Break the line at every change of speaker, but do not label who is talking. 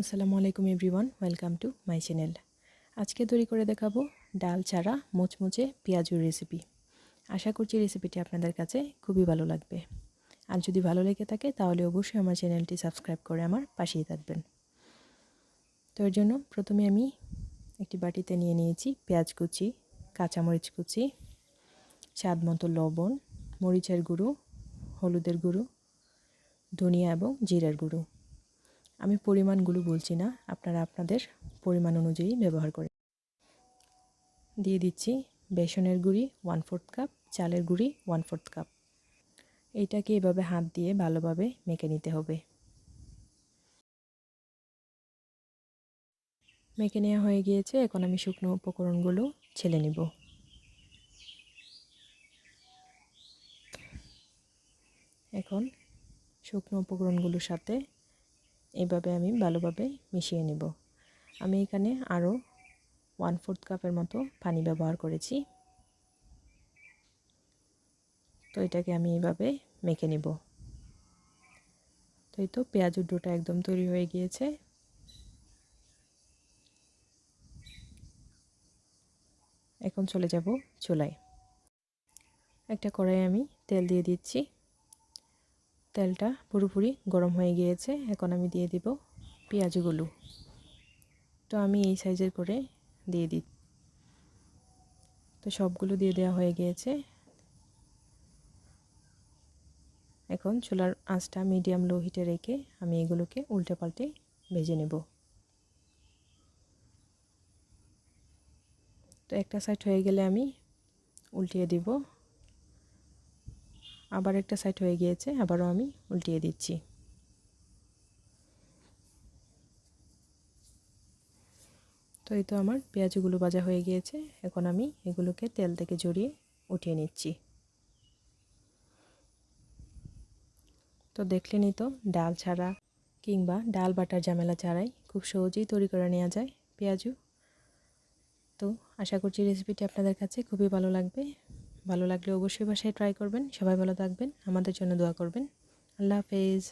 আসসালামু আলাইকুম everyone, welcome to my channel. আজকে তৈরি করে দেখাবো ডাল ছাড়া মুচমুচে পেঁয়াজুর রেসিপি। আশা করছি রেসিপিটি আপনাদের কাছে খুবই ভালো লাগবে। আর যদি ভালো লেগে থাকে, তাহলে অবশ্যই আমার চ্যানেলটি সাবস্ক্রাইব করে আমার পাশেই থাকবেন। তো এর জন্য প্রথমে আমি একটি বাটিতে নিয়ে নিয়েছি পেঁয়াজ কুচি, কাঁচামরিচ কুচি, স্বাদ মতো লবণ, মরিচের গুঁড়ো, হলুদের গুঁড়ো, ধনিয়া এবং জিরার গুঁড়ো। আমি পরিমাণগুলো বলছি না, আপনারা আপনাদের পরিমাণ অনুযায়ী ব্যবহার করে দিয়ে দিচ্ছি বেসনের গুঁড়ি ওয়ান ফোর্থ কাপ চালের গুঁড়ি ওয়ান ফোর্থ কাপ এইটাকে এভাবে হাত দিয়ে ভালোভাবে মেখে নিতে হবে। মেখে নেওয়া হয়ে গিয়েছে, এখন আমি শুকনো উপকরণগুলো ছেলে নিব। এখন শুকনো উপকরণগুলোর সাথে এভাবে আমি ভালোভাবে মিশিয়ে নেব। আমি এখানে আরও ওয়ান ফোর্থ কাপের মতো পানি ব্যবহার করেছি। তো এটাকে আমি এইভাবে মেখে নিব। তো এই তো পেঁয়াজুর ডোটা একদম তৈরি হয়ে গিয়েছে। এখন চলে যাব চুলায়। একটা কড়াই আমি তেল দিয়ে দিচ্ছি। তেলটা পুরোপুরি গরম হয়ে গিয়েছে। এখন আমি দিয়ে দিব পেঁয়াজগুলো। তো আমি এই সাইজের করে দিয়ে দিই তো সবগুলো দিয়ে দেওয়া হয়ে গিয়েছে। এখন চুলার আঁচটা মিডিয়াম লো হিটে রেখে আমি এগুলোকে উল্টে পাল্টে ভেজে নেব। তো একটা সাইড হয়ে গেলে আমি উল্টিয়ে দিব। আবার একটা সাইড হয়ে গিয়েছে, আবারও আমি উল্টিয়ে দিচ্ছি। তো এই তো আমার পেঁয়াজগুলো ভাজা হয়ে গিয়েছে, এখন আমি এগুলোকে তেল থেকে জড়িয়ে উঠিয়ে নিচ্ছি। তো দেখলেনই তো ডাল ছাড়া কিংবা ডাল বাটার ঝামেলা ছাড়াই খুব সহজেই তৈরি করে নেওয়া যায় পেঁয়াজু। তো আশা করছি রেসিপিটি আপনাদের কাছে খুবই ভালো লাগবে। ভালো লাগলে অবশ্যই বাসায় ট্রাই করবেন। সবাই ভালো থাকবেন। আমাদের জন্য দোয়া করবেন। আল্লাহ হাফেজ।